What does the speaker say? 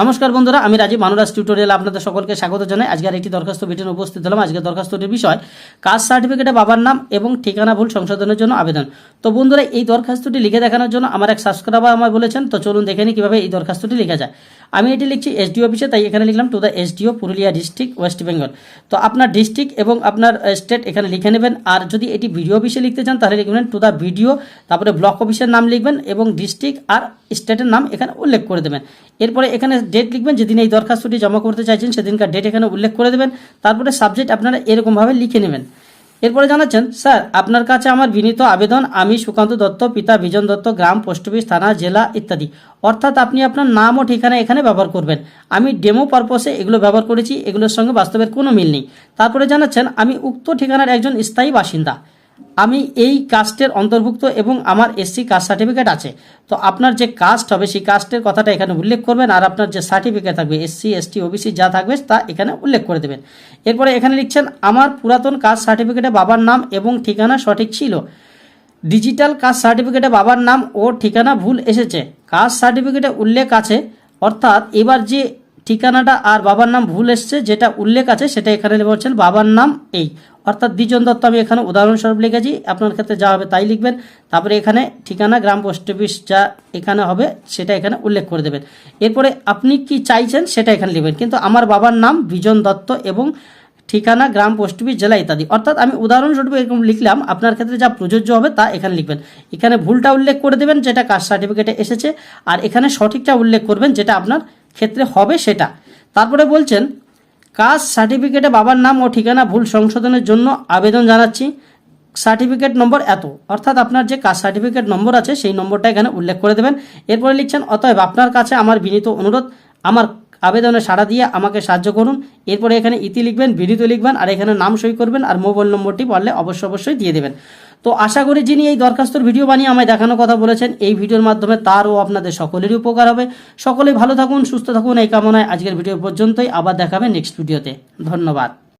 নমস্কার বন্ধুরা, আমি রাজীব মানুরাজ টিউটোরিয়াল আপনাদের সকলকে স্বাগত জানাই। আজকের একটি দরখাস্ত ভিটেন উপস্থিত হলাম। আজকের দরখাস্তটির বিষয়, কাস্ট সার্টিফিকেটে বাবার নাম এবং ঠিকানা ভুল সংশোধনের জন্য আবেদন। তো বন্ধুরা, এই দরখাস্তটি লিখে দেখানোর জন্য আমার এক সাবস্ক্রাইবার আমায় বলেছেন, তো চলুন দেখে নিই কীভাবে এই দরখাস্তটি লেখা যায়। আমি এটি লিখছি এসডিও অফিসে তাই এখানে লিখলাম to the SDO Purulia district West Bengal তো আপনার ডিস্ট্রিক্ট এবং আপনার স্টেট এখানে লিখে নেবেন, আর যদি এটি ভিডিও অফিসে লিখতে চান, তাহলে লিখবেন টু দ্য ভিডিও তারপরে ব্লক অফিসের নাম লিখবেন এবং ডিস্ট্রিক্ট আর স্টেটের নাম এখানে উল্লেখ করে দেবেন। এরপরে এখানে ডেট লিখবেন, যেদিন এই দরখাস্তটি জমা করতে চাইছেন, সেদিনকার ডেট এখানে উল্লেখ করে দেবেন। তারপরে সাবজেক্ট আপনারা এরকমভাবে লিখে নেবেন। এরপরে জানাচ্ছেন, স্যার, আপনার কাছে আমার বিনীত আবেদন, আমি সুকান্ত দত্ত, পিতা বিজন দত্ত, গ্রাম, পোস্ট অফিস, থানা, জেলা ইত্যাদি। অর্থাৎ আপনি আপনার নাম ও ঠিকানা এখানে ব্যবহার করবেন। আমি ডেমো পারপসে এগুলো ব্যবহার করেছি, এগুলোর সঙ্গে বাস্তবের কোনো মিল নেই। তারপরে জানাচ্ছেন, আমি উক্ত ঠিকানার একজন স্থায়ী বাসিন্দা। আমি এই কাস্টের অন্তর্ভুক্ত এবং আমার এসসি কাস্ট সার্টিফিকেট আছে। তো আপনার যে কাস্ট হবে, সেই কাস্টের কথাটা এখানে উল্লেখ করবেন আর আপনার যে সার্টিফিকেট থাকবে এসসি এসটি ওবিসি যা থাকবে তা এখানে উল্লেখ করে দেবেন। এরপরে এখানে লিখছেন, আমার পুরাতন কাস্ট সার্টিফিকেটে বাবার নাম এবং ঠিকানা সঠিক ছিল। ডিজিটাল কাস্ট সার্টিফিকেটে বাবার নাম ও ঠিকানা ভুল এসেছে। কাস্ট সার্টিফিকেটে উল্লেখ আছে, অর্থাৎ এবার যে ঠিকানাটা আর বাবার নাম ভুল এসছে, যেটা উল্লেখ আছে, সেটা এখানে বলছেন বাবার নাম এই। অর্থাৎ দ্বিজন দত্ত আমি এখানে উদাহরণস্বরূপ লিখেছি, আপনার ক্ষেত্রে যা হবে তাই লিখবেন। তারপরে এখানে ঠিকানা, গ্রাম পোস্ট অফিস যা এখানে হবে সেটা এখানে উল্লেখ করে দেবেন। এরপরে আপনি কি চাইছেন সেটা এখানে লিখবেন। কিন্তু আমার বাবার নাম বিজন দত্ত এবং ঠিকানা, গ্রাম পোস্ট অফিস, জেলা ইত্যাদি। অর্থাৎ আমি উদাহরণস্বরূপ এরকম লিখলাম, আপনার ক্ষেত্রে যা প্রযোজ্য হবে তা এখানে লিখবেন। এখানে ভুলটা উল্লেখ করে দেবেন, যেটা কাস্ট সার্টিফিকেটে এসেছে, আর এখানে সঠিকটা উল্লেখ করবেন, যেটা আপনার ক্ষেত্রে হবে সেটা। তারপরে বলছেন কাস্ট সার্টিফিকেটে বাবার নাম ও ঠিকানা ভুল সংশোধনের জন্য আবেদন জানাচ্ছি। সার্টিফিকেট নম্বর এত। অর্থাৎ আপনার যে কাস্ট সার্টিফিকেট নম্বর আছে, সেই নম্বরটা এখানে উল্লেখ করে দেবেন। এরপরে লিখছেন, অতএব আপনার কাছে আমার বিনীত অনুরোধ, আমার আবেদনে সাড়া দিয়ে আমাকে সাহায্য করুন। এরপরে এখানে ইতি লিখবেন, বিনীত লিখবেন, আর এখানে নাম সই করবেন আর মোবাইল নম্বরটি পারলে অবশ্যই অবশ্যই দিয়ে দেবেন। তো আশা করি যিনি এই দরখাস্তর ভিডিও বানিয়ে আমায় দেখানোর কথা বলেছেন, এই ভিডিওর মাধ্যমে তারও আপনাদের সকলেরই উপকার হবে। সকলেই ভালো থাকুন, সুস্থ থাকুন, এই কামনায় আজকের ভিডিও পর্যন্তই। আবার দেখাবে নেক্সট ভিডিওতে। ধন্যবাদ।